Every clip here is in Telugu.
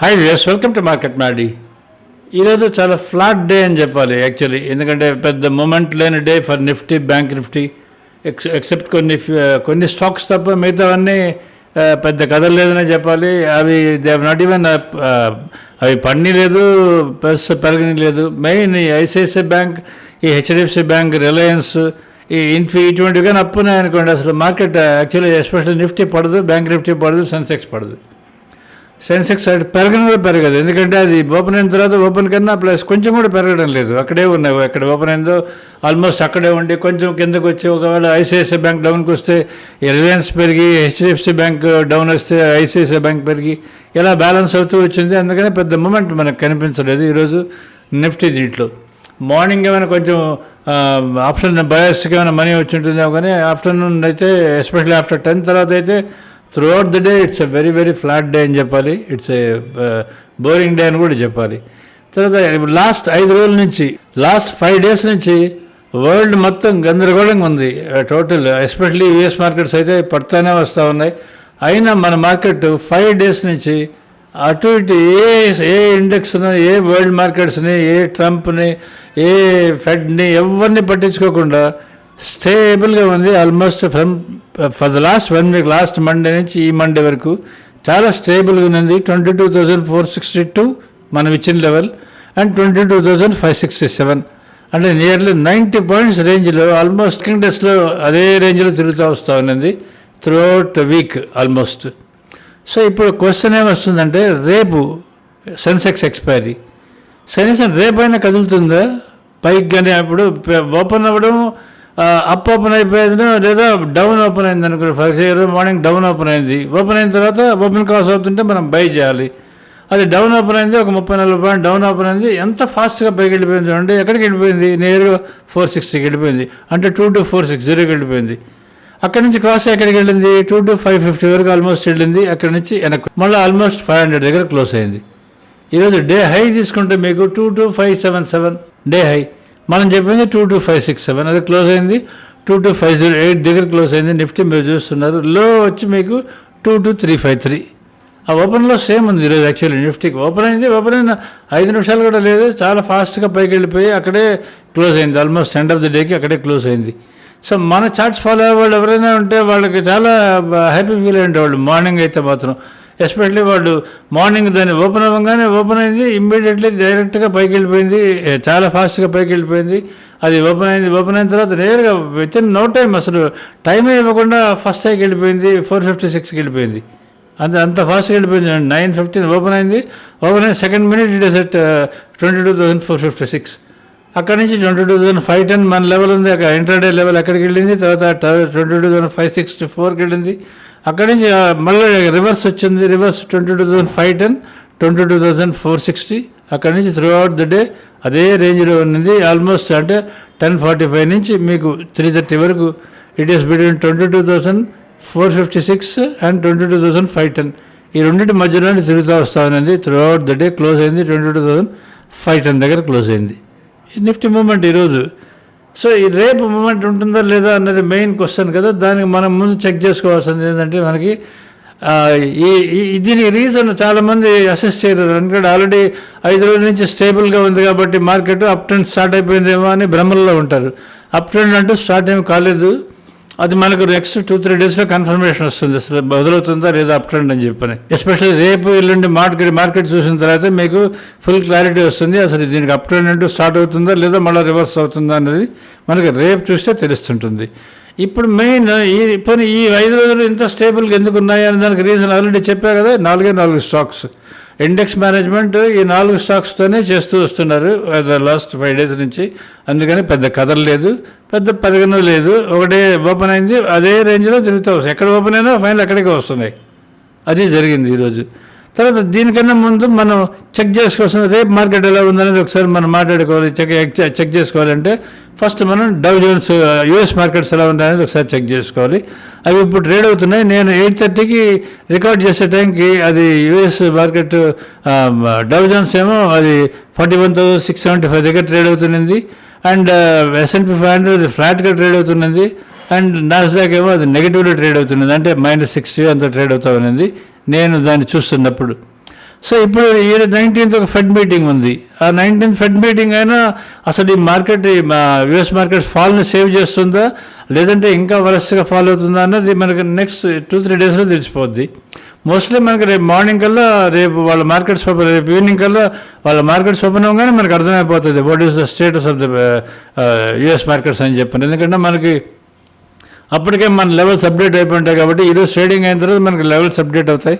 Hi yes welcome to market మాడి ఈరోజు చాలా ఫ్లాట్ డే అని చెప్పాలి యాక్చువల్లీ ఎందుకంటే పెద్ద మూమెంట్ లేని day for Nifty bank Nifty ex except కొన్ని uh, కొన్ని స్టాక్స్ తప్ప మిగతావన్నీ uh, పెద్ద కథలు లేదనే చెప్పాలి. అవి దే నాట్ ఈవెన్ అవి పని లేదు ప్లస్ పెరగని లేదు. మెయిన్ ఈ ఐసిఐసిఐ బ్యాంక్ ఈ హెచ్డిఎఫ్సి బ్యాంక్ రిలయన్స్ ఈ ఇన్ఫీ ఇటువంటివి కానీ అప్పున్నాయి అనుకోండి అసలు మార్కెట్ యాక్చువల్లీ ఎస్పెషల్లీ నిఫ్టీ పడదు బ్యాంక్ నిఫ్టీ పడదు సెన్సెక్స్ పడదు. సెన్సెక్స్ అటు పెరగడం కూడా పెరగదు. ఎందుకంటే అది ఓపెన్ అయిన తర్వాత ఓపెన్ కన్నా ప్లస్ కొంచెం కూడా పెరగడం లేదు. అక్కడే ఉన్నాయి ఎక్కడ ఓపెన్ అయిందో ఆల్మోస్ట్ అక్కడే ఉండి కొంచెం కిందకు వచ్చి ఒకవేళ ఐసిఐసిఐ బ్యాంక్ డౌన్కి వస్తే రిలయన్స్ పెరిగి హెచ్డిఎఫ్సి బ్యాంక్ డౌన్ వస్తే ఐసిఐసిఐ బ్యాంక్ పెరిగి ఇలా బ్యాలెన్స్ అవుతూ వచ్చింది. అందుకనే పెద్ద మూమెంట్ మనకు కనిపించలేదు ఈరోజు నిఫ్టీ దీంట్లో. మార్నింగ్ ఏమైనా కొంచెం ఆప్షన్ బయాస్కి ఏమైనా మనీ వచ్చి ఉంటుందేమో కానీ ఆఫ్టర్నూన్ అయితే ఎస్పెషల్లీ ఆఫ్టర్ టెన్ తర్వాత అయితే throughout the day it's a very very flat day అని చెప్పాలి. ఇట్స్ ఏ బోరింగ్ డే అని కూడా చెప్పాలి. తర్వాత లాస్ట్ ఐదు రోజుల నుంచి లాస్ట్ ఫైవ్ డేస్ నుంచి వరల్డ్ మొత్తం గందరగోళంగా ఉంది. టోటల్ ఎస్పెషల్లీ యుఎస్ మార్కెట్స్ అయితే పడతానే వస్తూ ఉన్నాయి. అయినా మన మార్కెట్ ఫైవ్ డేస్ నుంచి అటు ఇటు ఏ ఏ ఇండెక్స్ని ఏ వరల్డ్ మార్కెట్స్ని ఏ ట్రంప్ని ఏ ఫెడ్ని ఎవరిని పట్టించుకోకుండా స్టేబుల్గా ఉంది. Almost from for the last one week last Monday నుంచి ఈ మండే వరకు చాలా స్టేబుల్గా ఉంది twenty two thousand four sixty two మనం ఇచ్చిన level and twenty two thousand five sixty seven అంటే నియర్లీ నైంటీ పాయింట్స్ రేంజ్లో ఆల్మోస్ట్ డేస్లో అదే రేంజ్లో తిరుగుతూ వస్తూ ఉన్నది throughout the week almost so ఇప్పుడు క్వశ్చన్ ఏమొస్తుందంటే రేపు సెన్సెక్స్ ఎక్స్పైరీ సెన్సెక్స్ రేపైనా కదులుతుందా? పైకి కానీ అప్పుడు ఓపెన్ అవ్వడం అప్ ఓపెన్ అయిపోయింది లేదా డౌన్ ఓపెన్ అయింది అనుకో for example morning down open అయింది. ఓపెన్ అయిన తర్వాత ఓపెన్ క్రాస్ అవుతుంటే మనం బై చేయాలి. అది డౌన్ ఓపెన్ అయింది ఒక ముప్పై నలభై పాయింట్ డౌన్ ఓపెన్ అయింది. ఎంత ఫాస్ట్గా పైకి వెళ్ళిపోయింది చూడండి. ఎక్కడికి వెళ్ళిపోయింది? నేరుగా ఫోర్ సిక్స్టీకి వెళ్ళిపోయింది. అంటే టూ టు ఫోర్ సిక్స్ జీరోకి వెళ్ళిపోయింది. అక్కడి నుంచి క్రాస్ ఎక్కడికి వెళ్ళింది? టూ టు ఫైవ్ ఫిఫ్టీ వరకు ఆల్మోస్ట్ వెళ్ళింది. అక్కడి నుంచి వెనక్కి. మళ్ళీ ఆల్మోస్ట్ ఫైవ్ హండ్రెడ్ దగ్గర క్లోజ్ అయింది. ఈరోజు డే హై తీసుకుంటే మీకు two two five seven seven day high మనం చెప్పింది two two five six seven అది క్లోజ్ అయింది. Two two five zero eight దగ్గర క్లోజ్ అయింది. నిఫ్టీ మీరు చూస్తున్నారు. లో వచ్చి మీకు two two three five three ఆ ఓపెన్లో సేమ్ ఉంది ఈరోజు యాక్చువల్లీ నిఫ్టీకి ఓపెన్ అయింది. ఓపెన్ అయిన ఐదు నిమిషాలు కూడా లేదు. చాలా ఫాస్ట్గా పైకి వెళ్ళిపోయి అక్కడే క్లోజ్ అయింది. ఆల్మోస్ట్ ఎండ్ ఆఫ్ ది డేకి అక్కడే క్లోజ్ అయింది. సో మన చార్ట్స్ ఫాలో అయ్యే వాళ్ళు ఎవరైనా ఉంటే వాళ్ళకి చాలా హ్యాపీ ఫీల్ అయ్యేవాళ్ళు మార్నింగ్ అయితే మాత్రం. ఎస్పెషల్లీ వాళ్ళు మార్నింగ్ దాన్ని ఓపెన్ అవ్వగానే ఓపెన్ అయింది ఇమ్మీడియట్లీ డైరెక్ట్గా పైకి వెళ్ళిపోయింది చాలా ఫాస్ట్గా పైకి వెళ్ళిపోయింది అది ఓపెన్ అయింది ఓపెన్ అయిన తర్వాత నేరుగా విత్ ఇన్ నో టైం అసలు టైం ఇవ్వకుండా ఫస్ట్ హైకి వెళ్ళిపోయింది ఫోర్ ఫిఫ్టీ సిక్స్కి వెళ్ళిపోయింది. అంత అంత ఫాస్ట్గా వెళ్ళిపోయింది. నైన్ ఫిఫ్టీన్ ఓపెన్ అయింది ఓపెన్ అయిన second minute it is at twenty two thousand four fifty six అక్కడ నుంచి twenty two thousand five ten మన లెవెల్ ఉంది అక్కడ ఇంటర్డే లెవెల్ అక్కడికి వెళ్ళింది తర్వాత twenty two thousand five sixty ఫోర్కి వెళ్ళింది. అక్కడి నుంచి మళ్ళీ రివర్స్ వచ్చింది. Reverse twenty two thousand five ten twenty two thousand four sixty అక్కడి నుంచి త్రూ అవుట్ ద డే అదే రేంజ్లో ఉన్నది. ఆల్మోస్ట్ అంటే టెన్ ఫార్టీ ఫైవ్ నుంచి మీకు త్రీ థర్టీ వరకు it is between twenty two thousand four fifty six and twenty two thousand five ten ఈ రెండింటి మధ్యలోనే తిరుగుతూ వస్తూ ఉన్నది. Throughout the day close అయింది. Twenty two thousand five ten దగ్గర క్లోజ్ అయింది. నిఫ్టీ మూమెంట్ ఈరోజు సో ఈ రేపు మూమెంట్ ఉంటుందా లేదా అన్నది మెయిన్ క్వశ్చన్ కదా. దానికి మనం ముందు చెక్ చేసుకోవాల్సింది ఏంటంటే మనకి ఈ దీని దీనికి రీజన్ చాలామంది అసెస్ చేయరు ఎందుకంటే ఆల్రెడీ ఐదు రోజుల నుంచి స్టేబుల్గా ఉంది కాబట్టి మార్కెట్ అప్ ట్రెండ్ స్టార్ట్ అయిపోయిందేమో అని భ్రమల్లో ఉంటారు. అప్ ట్రెండ్ అంటూ స్టార్ట్ ఏమి కాలేదు. అది మనకు నెక్స్ట్ టూ త్రీ డేస్లో కన్ఫర్మేషన్ వస్తుంది. అసలు బదులవుతుందా లేదా అప్ ట్రెండ్ అని చెప్పని. ఎస్పెషల్లీ రేపు ఎల్లుండి మార్కెట్ మార్కెట్ చూసిన తర్వాత మీకు ఫుల్ క్లారిటీ వస్తుంది. అసలు దీనికి అప్ ట్రెండ్ అంటూ స్టార్ట్ అవుతుందా లేదా మళ్ళీ రివర్స్ అవుతుందా అనేది మనకి రేపు చూస్తే తెలుస్తుంటుంది. ఇప్పుడు మెయిన్ ఈ పోనీ ఈ ఐదు రోజులు ఇంత స్టేబుల్గా ఎందుకు ఉన్నాయి అని దానికి రీజన్ ఆల్రెడీ చెప్పా కదా నాలుగే నాలుగు స్టాక్స్ ఇండెక్స్ మేనేజ్మెంట్ ఈ నాలుగు స్టాక్స్తోనే చేస్తూ వస్తున్నారు. లాస్ట్ ఫైవ్ డేస్ నుంచి. అందుకని పెద్ద కథలు లేదు. పెద్ద పరిగణ లేదు. ఒకటే ఓపెన్ అయింది. అదే రేంజ్లో తిరుగుతూ వస్తాయి ఎక్కడ ఓపెన్ అయినా ఫైనల్ అక్కడికే వస్తున్నాయి అది జరిగింది ఈరోజు. తర్వాత దీనికన్నా ముందు మనం చెక్ చేసుకోవాల్సిన రేపు మార్కెట్ ఎలా ఉందనేది ఒకసారి మనం మాట్లాడుకోవాలి. చెక్ చెక్ చేసుకోవాలంటే ఫస్ట్ మనం డౌ జోన్స్ యూఎస్ మార్కెట్స్ ఎలా ఉన్నాయనేది ఒకసారి చెక్ చేసుకోవాలి. అవి ఇప్పుడు ట్రేడ్ అవుతున్నాయి. నేను ఎయిట్ థర్టీకి రికార్డ్ చేసే టైంకి అది యూఎస్ మార్కెట్ డౌ జోన్స్ ఏమో అది forty one thousand six seventy five దగ్గర ట్రేడ్ అవుతుంది and S and P five hundred ఫ్లాట్గా ట్రేడ్ అవుతున్నది. అండ్ నాస్డాక్ ఏమో అది నెగిటివ్లో ట్రేడ్ అవుతున్నది. అంటే మైనస్ సిక్స్టీ అంత ట్రేడ్ అవుతా ఉన్నది. నేను దాన్ని చూస్తున్నప్పుడు. సో ఇప్పుడు ఈ నైన్టీన్త్ ఒక ఫెడ్ మీటింగ్ ఉంది. ఆ నైన్టీన్త్ ఫెడ్ మీటింగ్ అయినా అసలు ఈ మార్కెట్ ఈ యుఎస్ మార్కెట్ ఫాల్ని సేవ్ చేస్తుందా? లేదంటే ఇంకా వరస్గా ఫాల్ అవుతుందా అన్నది మనకి నెక్స్ట్ టూ త్రీ డేస్లో తెలిసిపోద్ది. మోస్ట్లీ మనకి రేపు మార్నింగ్ కల్లా రేపు వాళ్ళ మార్కెట్స్ ఓపెన్ రేపు ఈవినింగ్ కల్లా వాళ్ళ మార్కెట్స్ ఓపెన్ అవ్వగానే మనకు అర్థమైపోతుంది what is the status of the US markets అని చెప్పాను ఎందుకంటే మనకి అప్పటికే మన లెవెల్స్ అప్డేట్ అయిపోయి ఉంటాయి కాబట్టి ఈరోజు ట్రేడింగ్ అయిన తర్వాత మనకి లెవెల్స్ అప్డేట్ అవుతాయి.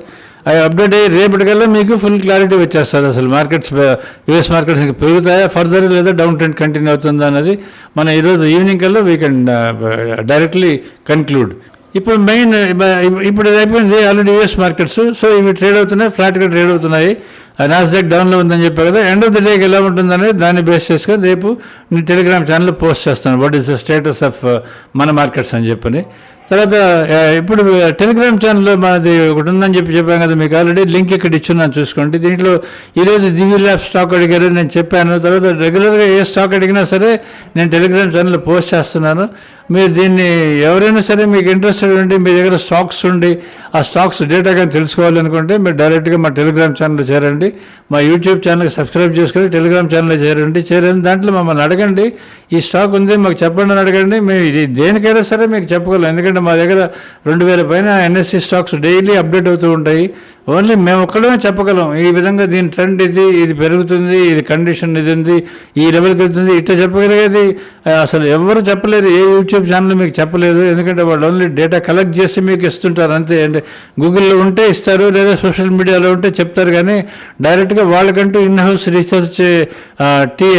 అవి అప్డేట్ అయ్యి రేపటికల్లా మీకు ఫుల్ క్లారిటీ వచ్చేస్తుంది అసలు మార్కెట్స్ యూఎస్ మార్కెట్స్ ఇంకా పెరుగుతాయా ఫర్దర్ లేదా డౌన్ ట్రెండ్ కంటిన్యూ అవుతుందా అనేది మనం ఈరోజు ఈవినింగ్ కల్లా వీ కెన్ డైరెక్ట్లీ కన్క్లూడ్ ఇప్పుడు మెయిన్ ఇప్పుడు అయిపోయింది ఆల్రెడీ యూఎస్ మార్కెట్స్ సో ఇవి ట్రేడ్ అవుతున్నాయి ఫ్లాట్గా ట్రేడ్ అవుతున్నాయి. నాస్డాక్ డౌన్లో ఉందని చెప్పారు కదా. ఎండ్ ఆఫ్ ద డేకి ఎలా ఉంటుందనేది దాన్ని బేస్ చేసుకొని రేపు నేను టెలిగ్రామ్ ఛానల్లో పోస్ట్ చేస్తాను. What is the status of మన మార్కెట్స్ అని చెప్పని. తర్వాత ఇప్పుడు టెలిగ్రామ్ ఛానల్లో మనది ఒకటి ఉందని చెప్పి చెప్పాను కదా మీకు ఆల్రెడీ లింక్ ఇక్కడ ఇచ్చున్నాను చూసుకోండి. దీంట్లో ఈరోజు దివి ల్యాబ్ స్టాక్ అడిగారు నేను చెప్పాను. తర్వాత రెగ్యులర్గా ఏ స్టాక్ అడిగినా సరే నేను టెలిగ్రామ్ ఛానల్లో పోస్ట్ చేస్తున్నాను. మీరు దీన్ని ఎవరైనా సరే మీకు ఇంట్రెస్టెడ్ ఉండి మీ దగ్గర స్టాక్స్ ఉండి ఆ స్టాక్స్ డేటా కానీ తెలుసుకోవాలనుకుంటే మీరు డైరెక్ట్గా మా టెలిగ్రామ్ ఛానల్లో చేరండి. మా యూట్యూబ్ ఛానల్కి సబ్స్క్రైబ్ చేసుకొని టెలిగ్రామ్ ఛానల్లో చేరండి. చేరండి దాంట్లో మమ్మల్ని అడగండి. ఈ స్టాక్ ఉంది మాకు చెప్పండి అని అడగండి. మేము ఇది దేనికైనా సరే మీకు చెప్పగలం ఎందుకంటే మా దగ్గర రెండు వేల పైన ఎన్ఎస్సి స్టాక్స్ డైలీ అప్డేట్ అవుతూ ఉంటాయి. ఓన్లీ మేము ఒక్కడమే చెప్పగలం ఈ విధంగా దీని ట్రెండ్ ఇది ఇది పెరుగుతుంది ఇది కండిషన్ ఇది ఉంది ఈ లెవెల్కి వెళ్తుంది ఇట్లా చెప్పగలిగేది అసలు ఎవరు చెప్పలేరు ఏ యూట్యూబ్ ఛానల్ మీకు చెప్పలేదు ఎందుకంటే వాళ్ళు ఓన్లీ డేటా కలెక్ట్ చేసి మీకు ఇస్తుంటారు అంతే. అంటే గూగుల్లో ఉంటే ఇస్తారు లేదా సోషల్ మీడియాలో ఉంటే చెప్తారు కానీ డైరెక్ట్గా వాళ్ళకంటూ in house research team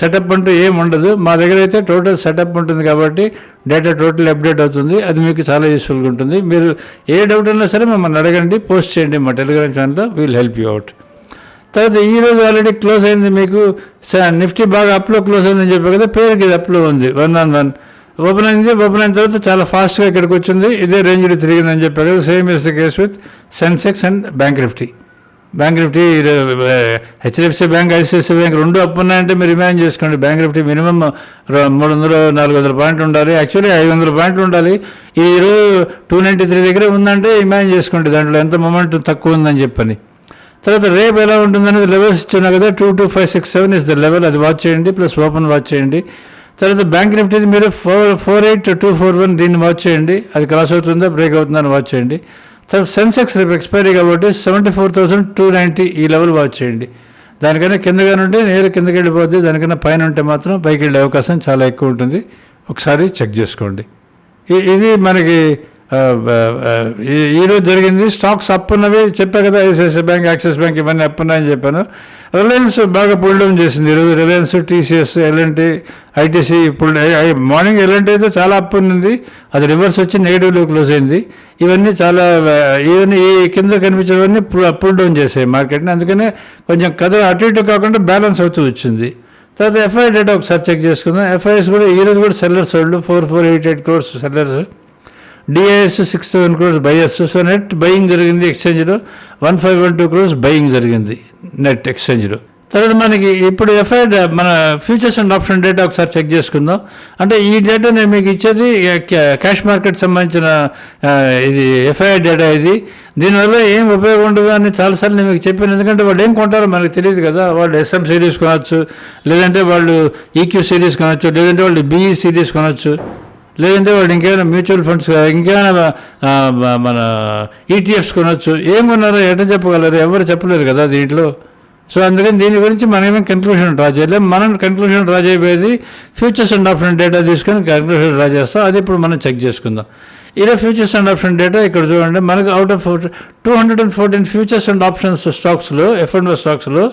setup అంటూ ఏం ఉండదు. మా దగ్గర అయితే టోటల్ సెటప్ ఉంటుంది కాబట్టి డేటా టోటల్ అప్డేట్ అవుతుంది. అది మీకు చాలా యూస్ఫుల్గా ఉంటుంది. మీరు ఏ డౌట్ అయినా సరే మమ్మల్ని అడగండి పోస్ట్ చేయండి మా టెలిగ్రామ్ ఛానల్లో. వీల్ హెల్ప్ యూ అవుట్ తర్వాత ఈరోజు ఆల్రెడీ క్లోజ్ అయింది మీకు. నిఫ్టీ బాగా అప్లో క్లోజ్ అయిందని చెప్పి కదా పేరుకి ఇది అప్లో ఉంది. వన్ ఆన్ వన్ ఓపెన్ అయింది ఓపెన్ అయిన తర్వాత చాలా ఫాస్ట్గా ఇక్కడికి వచ్చింది. ఇదే రేంజ్లో తిరిగిందని చెప్పారు కదా same is the case with Sensex and bank Nifty bank Nifty HDFC bank ICICI bank రెండు అప్పు ఉన్నాయంటే మీరు ఇమాజిన్ చేసుకోండి. బ్యాంక్ నిఫ్టీ మినిమం మూడు వందలు నాలుగు వందల పాయింట్లు ఉండాలి. యాక్చువల్లీ ఐదు వందల పాయింట్లు ఉండాలి. ఈ రోజు టూ నైంటీ త్రీ దగ్గర ఉందంటే ఇమాజిన్ చేసుకోండి. దాంట్లో ఎంత మొమెంట్ తక్కువ ఉందని చెప్పని. తర్వాత రేపు ఎలా ఉంటుందనేది లెవెల్స్ ఇచ్చున్నా కదా two two five six seven is the level అది వాచ్ చేయండి ప్లస్ ఓపెన్ వాచ్ చేయండి. తర్వాత బ్యాంక్ నిఫ్టీ మీరు four four eight two four one దీన్ని వాచ్ చేయండి. అది క్రాస్ అవుతుందా బ్రేక్ అవుతుందని వాచ్ చేయండి. తర్వాత సెన్సెక్స్ రేపు ఎక్స్పైరీ కాబట్టి seventy four thousand two ninety ఈ లెవెల్ వాచ్ చేయండి. దానికన్నా కిందగా ఉంటే నేరు కిందకి వెళ్ళిపోద్ది. దానికన్నా పైన ఉంటే మాత్రం పైకి వెళ్ళే అవకాశం చాలా ఎక్కువ ఉంటుంది. ఒకసారి చెక్ చేసుకోండి. ఇది మనకి ఈరోజు జరిగింది. స్టాక్స్ అప్ ఉన్నవి చెప్పా కదా ఐసిఐసిఐ బ్యాంక్ యాక్సిస్ బ్యాంక్ ఇవన్నీ అప్ ఉన్నాయని చెప్పాను. రిలయన్స్ బాగా పుల్ డౌన్ చేసింది. ఈరోజు Reliance TCS L&T ITC pull morning L&T అయితే చాలా అప్ ఉంది అది రివర్స్ వచ్చి నెగిటివ్లో క్లోజ్ అయింది. ఇవన్నీ చాలా ఇవన్నీ ఈ కింద కనిపించేవన్నీ పుల్ డౌన్ చేసాయి మార్కెట్ని. అందుకనే కొంచెం కథ అటు ఇటు కాకుండా బ్యాలెన్స్ అవుతూ వచ్చింది. తర్వాత ఎఫ్ఐ డేటా ఒకసారి చెక్ చేసుకుందాం. ఎఫ్ఐఎస్ కూడా ఈరోజు కూడా సెల్లర్స్ వాళ్ళు four four eight eight crores sellers DIs six thousand crores buyers so net buying జరిగింది ఎక్స్చేంజ్లో one five one two crores buying జరిగింది నెట్ ఎక్స్చేంజ్లో తర్వాత మనకి ఇప్పుడు ఎఫ్ఐ మన ఫ్యూచర్స్ అండ్ ఆప్షన్ డేటా ఒకసారి చెక్ చేసుకుందాం. అంటే ఈ డేటా నేను మీకు ఇచ్చేది క్యాష్ మార్కెట్ సంబంధించిన ఇది ఎఫ్ఐ డేటా ఇది. దీనివల్ల ఏం ఉపయోగం ఉండదు అని చాలాసార్లు నేను మీకు చెప్పాను. ఎందుకంటే వాళ్ళు ఏం కొంటారో మనకు తెలియదు కదా. వాళ్ళు ఎస్ఎం సిరీస్ కొనవచ్చు లేదంటే వాళ్ళు ఈక్యూ సిరీస్ కొనవచ్చు లేదంటే వాళ్ళు బిఈ సిరీస్ కొనవచ్చు లేదంటే వాడు ఇంకేమైనా మ్యూచువల్ ఫండ్స్ ఇంకేమైనా మన ఈటీఎఫ్స్ కొనవచ్చు ఏం కొన్నారో ఎట చెప్పగలరు? ఎవరు చెప్పలేరు కదా దీంట్లో. సో అందుకని దీని గురించి మనమేం కన్క్లూషన్ డ్రా చేయలేం. మనం కన్క్లూషన్ డ్రా చేయబోయేది ఫ్యూచర్స్ అండ్ ఆప్షన్ డేటా తీసుకొని కన్క్లూషన్ డ్రా చేస్తాం. అది ఇప్పుడు మనం చెక్ చేసుకుందాం. ఇలా ఫ్యూచర్స్ అండ్ ఆప్షన్ డేటా ఇక్కడ చూడండి. మనకు out of two hundred and fourteen futures and options స్టాక్స్లో ఎఫ్ అండ్ స్టాక్స్లో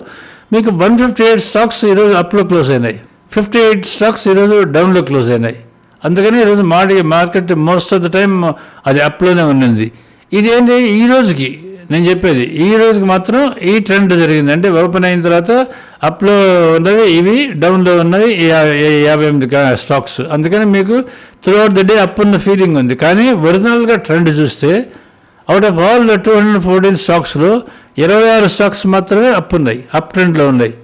మీకు వన్ ఫిఫ్టీ ఎయిట్ స్టాక్స్ ఈరోజు అప్లో క్లోజ్ అయినాయి. ఫిఫ్టీ ఎయిట్ స్టాక్స్ ఈరోజు డౌన్లో క్లోజ్ అయినాయి. అందుకని ఈరోజు మాడి market most of the time అది అప్లోనే ఉన్నది. ఇది ఏంటి ఈ రోజుకి నేను చెప్పేది. ఈ రోజుకి మాత్రం ఈ ట్రెండ్ జరిగింది. అంటే ఓపెన్ అయిన తర్వాత అప్లో ఉన్నవి ఇవి డౌన్లో ఉన్నవి యాభై ఎనిమిది స్టాక్స్ అందుకని మీకు త్రూఅవుట్ ద డే అప్ ఉన్న ఫీలింగ్ ఉంది. కానీ ఒరిజినల్గా ట్రెండ్ చూస్తే out of all two hundred fourteen స్టాక్స్లో ఇరవై ఆరు స్టాక్స్ మాత్రమే అప్ ఉన్నాయి అప్ ట్రెండ్లో ఉన్నాయి.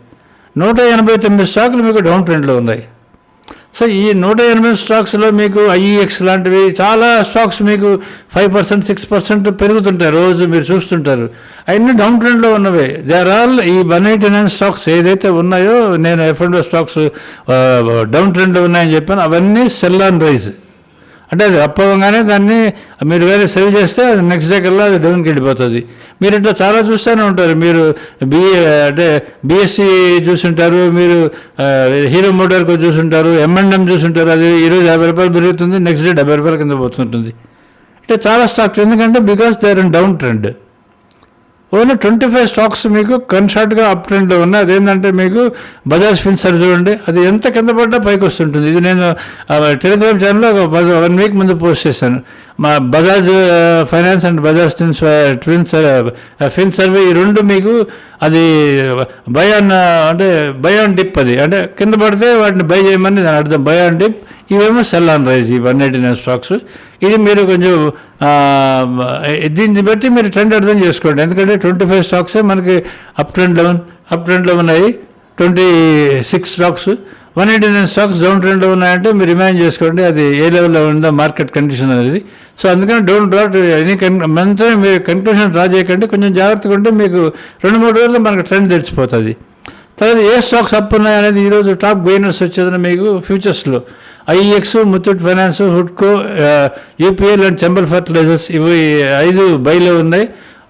నూట ఎనభై తొమ్మిది స్టాకులు మీకు డౌన్ ట్రెండ్లో ఉన్నాయి. సో ఈ నూట ఎనభై స్టాక్స్లో మీకు ఐఈఎక్స్ లాంటివి చాలా స్టాక్స్ మీకు ఫైవ్ పర్సెంట్ సిక్స్ పర్సెంట్ పెరుగుతుంటాయి రోజు మీరు చూస్తుంటారు. అవన్నీ డౌన్ ట్రెండ్లో ఉన్నవే. దేర్ ఆల్ ఈ వన్ ఎయిటీ నైన్ స్టాక్స్ ఏదైతే ఉన్నాయో నేను ఎఫ్ స్టాక్స్ డౌన్ ట్రెండ్లో ఉన్నాయని చెప్పాను అవన్నీ సెల్ ఆన్ రైజ్ అంటే అది అప్ దాన్ని మీరు వేరే సేవ్ చేస్తే అది నెక్స్ట్ డే కల్లా అది డౌన్కి వెళ్ళిపోతుంది. మీరు ఇట్లా చాలా చూస్తూనే ఉంటారు. మీరు బిఏ అంటే బీఎస్సీ చూసుంటారు మీరు హీరో మోటార్కు చూసుంటారు ఎంఎండ్ఎం చూసుంటారు. అది ఈరోజు యాభై రూపాయలు పెరుగుతుంది నెక్స్ట్ డే డెబ్బై రూపాయల కింద పోతుంటుంది. అంటే చాలా స్టాక్ ఎందుకంటే because they are in down trend only twenty five stocks మీకు కన్షార్ట్గా అప్ ట్రెండ్లో ఉన్నాయి. అదేంటంటే మీకు బజాజ్ ఫిన్సర్ చూడండి అది ఎంత కింద పడ్డా పైకి వస్తుంటుంది. ఇది నేను టెలిగ్రామ్ ఛానల్లో ఒక వన్ వీక్ ముందు పోస్ట్ చేశాను. మా Bajaj Finance and Bajaj twins twins Finserv ఈ రెండు మీకు అది బయాన్ అంటే బయాన్ డిప్ అది. అంటే కింద పడితే వాటిని బై చేయమని దాని అర్థం. బయాన్ డిప్ ఇవేమో సెల్ ఆన్ రైజ్ ఈ వన్ ఎయిటీ నైన్ స్టాక్స్. ఇది మీరు కొంచెం దీన్ని బట్టి మీరు ట్రెండ్ అర్థం చేసుకోండి. ఎందుకంటే ట్వంటీ ఫైవ్ స్టాక్సే మనకి అప్ ట్రెండ్ లెవెన్ అప్ ట్రెండ్లో ఉన్నాయి. Twenty six stocks. One eighty nine stocks down ట్రెండ్లో ఉన్నాయంటే మీరు ఇమాజిన్ చేసుకోండి అది ఏ లెవెల్లో ఉందో మార్కెట్ కండిషన్ అనేది. సో అందుకని డౌన్ డ్రా ఎనీ కన్ మనతో మీరు కన్క్లూషన్ డ్రా చేయకండి. కొంచెం జాగ్రత్తగా ఉంటే మీకు రెండు మూడు రోజుల్లో మనకు ట్రెండ్ తెలిసిపోతుంది. తర్వాత ఏ స్టాక్స్ అప్ ఉన్నాయి అనేది ఈరోజు టాప్ గెయినర్స్ వచ్చేదని మీకు ఫ్యూచర్స్లో. ఐఎక్స్ ముత్తూట్ ఫైనాన్స్ హుడ్కో యూపీఎల్ అండ్ చంబల్ ఫర్టిలైజర్స్ ఇవి ఐదు బైలో ఉన్నాయి.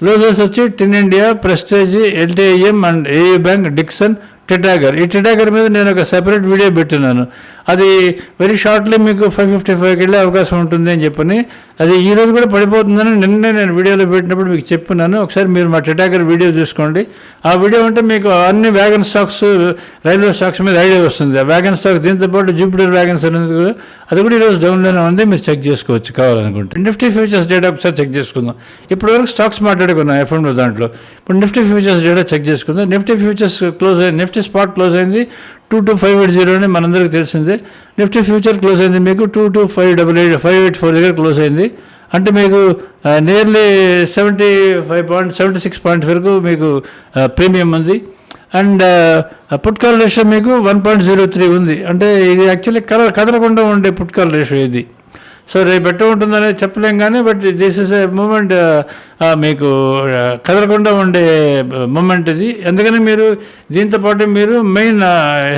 లోజర్స్ వచ్చి టిన్ India Prestige LTIM and AU bank Dixon Titagarh ఈ టిటాగర్ మీద నేను ఒక సెపరేట్ వీడియో పెట్టున్నాను అది వెరీ షార్ట్లీ మీకు ఫైవ్ ఫిఫ్టీ ఫైవ్కి వెళ్ళే అవకాశం ఉంటుంది అని చెప్పని. అది ఈ రోజు కూడా పడిపోతుందని నిన్నే నేను వీడియోలో పెట్టినప్పుడు మీకు చెప్పున్నాను ఒకసారి మీరు మా టిటాగర్ వీడియో చూసుకోండి. ఆ వీడియో ఉంటే మీకు అన్ని వ్యాగన్ స్టాక్స్ రైల్వే స్టాక్స్ మీద ఐడియా వస్తుంది. ఆ వ్యాగన్ స్టాక్ దీంతో పాటు జూపిటర్ వ్యాగన్స్ అనేది కూడా అది కూడా ఈరోజు డౌన్లోనే ఉంది. మీరు చెక్ చేసుకోవచ్చు కావాలనుకుంటే. నిఫ్టీ ఫ్యూచర్స్ డేటా ఒకసారి చెక్ చేసుకుందాం. ఇప్పటి వరకు స్టాక్స్ మాట్లాడుకున్నాం ఎఫ్ఎంలో దాంట్లో. ఇప్పుడు నిఫ్టీ ఫ్యూచర్స్ డేటా చెక్ చేసుకుందాం. Nifty futures close Nifty Nifty spot close అయింది. Two two five eight zero అని మనందరికీ తెలిసిందే. నిఫ్టీ ఫ్యూచర్ క్లోజ్ అయింది మీకు. Two two five double eight five eight four దగ్గర క్లోజ్ అయింది. అంటే మీకు nearly seventy five point seventy six point వరకు మీకు ప్రీమియం ఉంది. అండ్ పుట్ కాల్ రేషియో మీకు వన్ పాయింట్ జీరో త్రీ ఉంది. అంటే ఇది యాక్చువల్లీ కదలకుండా ఉండే పుట్ కాల్ రేషియో ఇది. సో రేపు ఎట్ట ఉంటుందనేది చెప్పలేం కానీ but this is a movement మీకు uh, కదలకుండా ఉండే uh, మూమెంట్ ఇది. ఎందుకని మీరు దీంతో పాటు మీరు main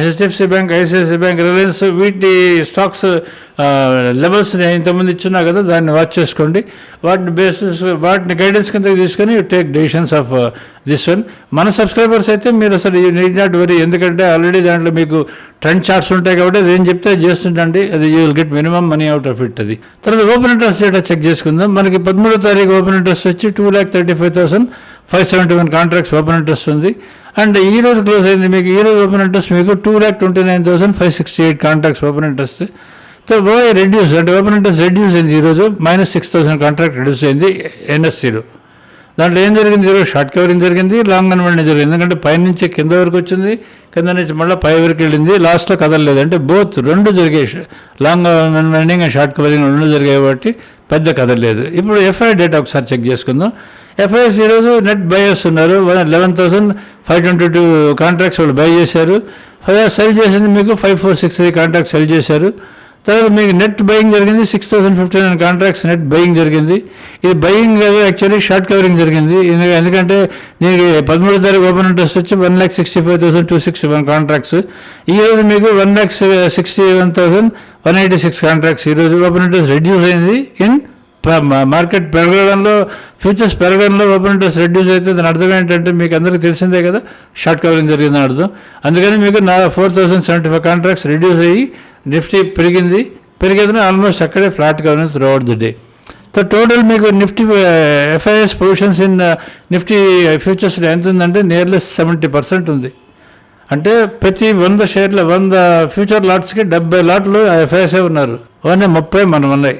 HDFC bank ICICI bank Reliance వీటి స్టాక్స్ లెవెల్స్ని uh, ఇంతకుముందు ఇచ్చున్నా కదా దాన్ని వాచ్ చేసుకోండి. వాటిని బేసిస్ వాటిని గైడెన్స్ కింద తీసుకొని you take decisions of this one మన సబ్స్క్రైబర్స్ అయితే మీరు అసలు యూ నీడ్ నాట్ వరీ ఎందుకంటే ఆల్రెడీ దాంట్లో మీకు ట్రెండ్ చార్ట్స్ ఉంటాయి కాబట్టి అది ఏం చెప్తే చేస్తుంటండి అది you will get minimum money out of it అది. తర్వాత ఓపెన్ ఇంట్రెస్ట్ డేటా చెక్ చేసుకుందాం. మనకి పదమూడో తారీఖు ఓపెన్ ఇంట్రెస్ట్ వచ్చి two lakh thirty five thousand five seventy one contracts open interest ఉంది. అండ్ ఈ రోజు క్లోజ్ అయింది మీకు. ఈ రోజు ఓపెన్ ఇంట్రెస్ట్ మీకు two lakh twenty nine thousand five sixty eight contracts open interest so OA reduce అంటే ఓపెన్ ఇంట్రెస్ట్ రెడ్యూస్ అయింది ఈరోజు minus six thousand contract reduce అయింది. ఎన్ఎస్సీలో దాంట్లో ఏం జరిగింది? ఈరోజు షార్ట్ కవరింగ్ జరిగింది లాంగ్ అన్వెండింగ్ జరిగింది. ఎందుకంటే పైనుంచి కింద వరకు వచ్చింది కింద నుంచి మళ్ళీ పై వరకు వెళ్ళింది. లాస్ట్లో కదలలేదు. అంటే బోత్ రెండు జరిగాయి. Long unwinding and short covering రెండు జరిగాయి కాబట్టి పెద్ద కదలలేదు. ఇప్పుడు ఎఫ్ఐ డేటా ఒకసారి చెక్ చేసుకుందాం. ఎఫ్ఐఎస్ ఈరోజు నెట్ బయర్స్ ఉన్నారు eleven thousand five twenty two contracts వాళ్ళు బై చేశారు. ఫైవ్ సెల్ చేసింది మీకు five four six three contract sell చేశారు. తర్వాత మీకు నెట్ బయింగ్ జరిగింది six thousand fifty nine contracts net buying జరిగింది. ఇది బయింగ్ యాక్చువల్లీ షార్ట్ కవరింగ్ జరిగింది. ఎందుకంటే దీనికి పదమూడో తారీఖు ఓపెన్ ఇంట్రెస్ట్ వచ్చి one lakh sixty five thousand two sixty one contracts ఈ రోజు మీకు one lakh sixty one thousand one eighty six contracts ఈరోజు ఓపెన్ ఇంట్రెస్ట్ రెడ్యూస్ అయింది. ఇన్ మార్కెట్ పెరగడంలో ఫ్యూచర్స్ పెరగడంలో ఓపెన్ ఇంట్రెస్ట్ రెడ్యూస్ అయితే దాని అర్థం ఏంటంటే మీకు అందరికీ తెలిసిందే కదా షార్ట్ కవరింగ్ జరిగిందని అర్థం. అందుకని మీకు నా four thousand seventy five contracts reduce అయ్యి నిఫ్టీ పెరిగింది. పెరిగేదని ఆల్మోస్ట్ అక్కడే ఫ్లాట్గా ఉంది throughout the day so total మీకు Nifty FIs positions in Nifty ఫ్యూచర్స్లో ఎంత ఉందంటే నియర్లీ సెవెంటీ పర్సెంట్ ఉంది. అంటే ప్రతి వంద షేర్ల వంద ఫ్యూచర్ లాట్స్కి డెబ్బై లాట్లు ఎఫ్ఐఎస్ఏ ఉన్నారు. ఓనే ముప్పై మనం ఉన్నాయి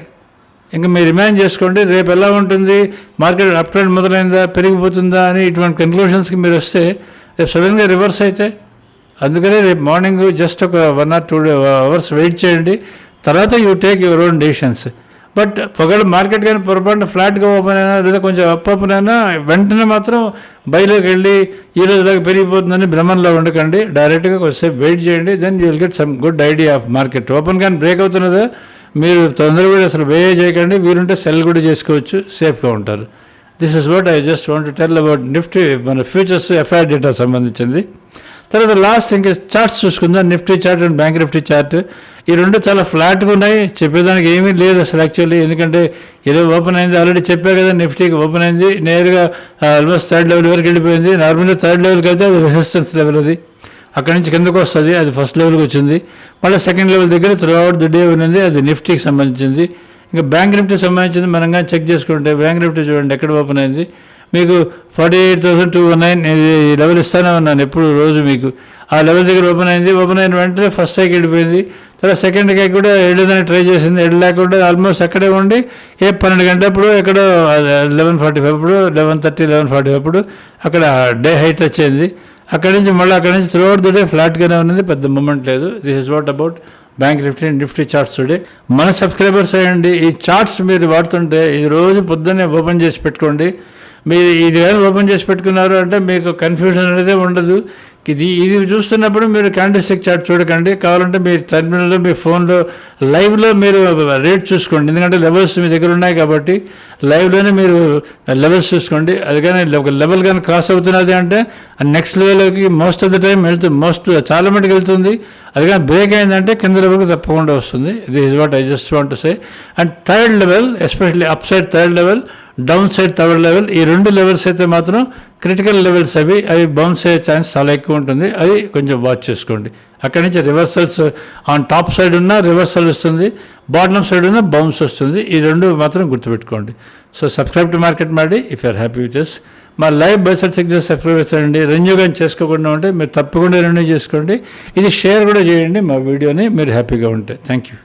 ఇంకా మీరు ఇమాజిన్ చేసుకోండి రేపు ఎలా ఉంటుంది? మార్కెట్ అప్ ట్రెండ్ మొదలైందా? పెరిగిపోతుందా? అని ఇటువంటి కన్క్లూషన్స్కి మీరు వస్తే రేపు సడన్గా రివర్స్ అయితే అందుకనే రేపు మార్నింగ్ జస్ట్ ఒక one or two hours wait చేయండి. తర్వాత you take your own decisions but ఒకవేళ మార్కెట్ కానీ పొరపాటున ఫ్లాట్గా ఓపెన్ అయినా లేదా కొంచెం అప్ ఓపెన్ అయినా వెంటనే మాత్రం బయలోకి వెళ్ళి ఈ రోజులాగా పెరిగిపోతుందని భ్రమంలో ఉండకండి. డైరెక్ట్గా కొంచెంసేపు వెయిట్ చేయండి. Then you will get some good idea of market open కానీ బ్రేక్ అవుతున్నదా? మీరు తొందరగా అసలు వే చేయకండి. వీరుంటే సెల్ కూడా చేసుకోవచ్చు. సేఫ్గా ఉంటారు. This is what I just want tell about Nifty మన ఫ్యూచర్స్ ఎఫ్ఐఆర్ డేటా సంబంధించింది. తర్వాత లాస్ట్ ఇంకా చార్ట్స్ చూసుకుందాం. Nifty chart and bank Nifty chart ఈ రెండు చాలా ఫ్లాట్గా ఉన్నాయి. చెప్పేదానికి ఏమీ లేదు అసలు యాక్చువల్లీ ఎందుకంటే ఏదో ఓపెన్ అయింది. ఆల్రెడీ చెప్పా కదా నిఫ్టీకి ఓపెన్ అయింది. నేరుగా ఆల్మోస్ట్ థర్డ్ లెవెల్ వరకు వెళ్ళిపోయింది. నార్మల్గా థర్డ్ లెవెల్కి వెళ్తే అది రెసిస్టెన్స్ లెవెల్ అది. అక్కడి నుంచి కిందకు వస్తుంది. అది ఫస్ట్ లెవెల్కి వచ్చింది. మళ్ళీ సెకండ్ లెవెల్ దగ్గర త్రూ అవుట్ ది డే ఉన్నది. అది నిఫ్టీకి సంబంధించింది. ఇంకా బ్యాంక్ నిఫ్టీ సంబంధించింది మనం కానీ చెక్ చేసుకుంటే బ్యాంక్ నిఫ్టీ చూడండి ఎక్కడ ఓపెన్ అయింది? మీకు forty eight thousand two nine ఈ లెవెల్ ఇస్తానే ఉన్నాను ఎప్పుడు రోజు మీకు. ఆ లెవెల్ దగ్గర ఓపెన్ అయింది. ఓపెన్ అయిన వెంటనే ఫస్ట్ హైక్ వెళ్ళిపోయింది. తర్వాత సెకండ్ హైక్ కూడా వెళ్ళదని ట్రై చేసింది. వెళ్ళలేకుండా ఆల్మోస్ట్ అక్కడే ఉండి ఏ పన్నెండు గంటప్పుడు ఎక్కడో లెవెన్ ఫార్టీ ఫైవ్ అప్పుడు eleven thirty eleven forty five అప్పుడు అక్కడ డే హైట్ వచ్చింది. అక్కడి నుంచి మళ్ళీ అక్కడి నుంచి త్రూ అవుట్ ద డే ఫ్లాట్గానే ఉన్నది. పెద్ద మూమెంట్ లేదు. This is what about bank Nifty Nifty charts today మన సబ్స్క్రైబర్స్ అయ్యండి. ఈ చార్ట్స్ మీరు వాడుతుంటే ఈ రోజు పొద్దున్నే ఓపెన్ చేసి పెట్టుకోండి. మీరు ఇది కానీ ఓపెన్ చేసి పెట్టుకున్నారు అంటే మీకు కన్ఫ్యూజన్ అనేది ఉండదు. ఇది ఇది చూస్తున్నప్పుడు మీరు క్యాండిస్టిక్ చార్ట్ చూడకండి. కావాలంటే మీ టెర్మినల్లో మీ ఫోన్లో లైవ్లో మీరు రేట్ చూసుకోండి. ఎందుకంటే లెవెల్స్ మీ దగ్గర ఉన్నాయి కాబట్టి లైవ్లోనే మీరు లెవెల్స్ చూసుకోండి. అది కానీ ఒక లెవెల్ కానీ క్రాస్ అవుతున్నది అంటే నెక్స్ట్ లెవెల్కి మోస్ట్ ఆఫ్ ద టైం వెళ్తుంది మోస్ట్ చాలా మటుకు వెళ్తుంది. అది కానీ బ్రేక్ అయిందంటే కింద లెవెల్కి తప్పకుండా వస్తుంది. This is what I just want say and third level especially upside third level downside third level ఈ రెండు లెవెల్స్ అయితే మాత్రం క్రిటికల్ లెవెల్స్ అవి అవి బౌన్స్ అయ్యే ఛాన్స్ చాలా ఎక్కువ ఉంటుంది. అది కొంచెం వాచ్ చేసుకోండి. అక్కడి నుంచి రివర్సల్స్ ఆన్ టాప్ సైడ్ ఉన్న రివర్సల్ వస్తుంది. బాటమ్ సైడ్ ఉన్న బౌన్స్ వస్తుంది. ఈ రెండు మాత్రం గుర్తుపెట్టుకోండి. సో సబ్స్క్రైబ్ టు మార్కెట్ మాడి if are happy with us మా లైవ్ బైసెట్ సిగ్నల్ సబ్స్క్రైబ్ చేయండి రెన్యూ కానీ చేసుకోకుండా ఉంటే మీరు తప్పకుండా రెన్యూ చేసుకోండి. ఇది షేర్ కూడా చేయండి మా వీడియోని మీరు హ్యాపీగా ఉంటే. Thank you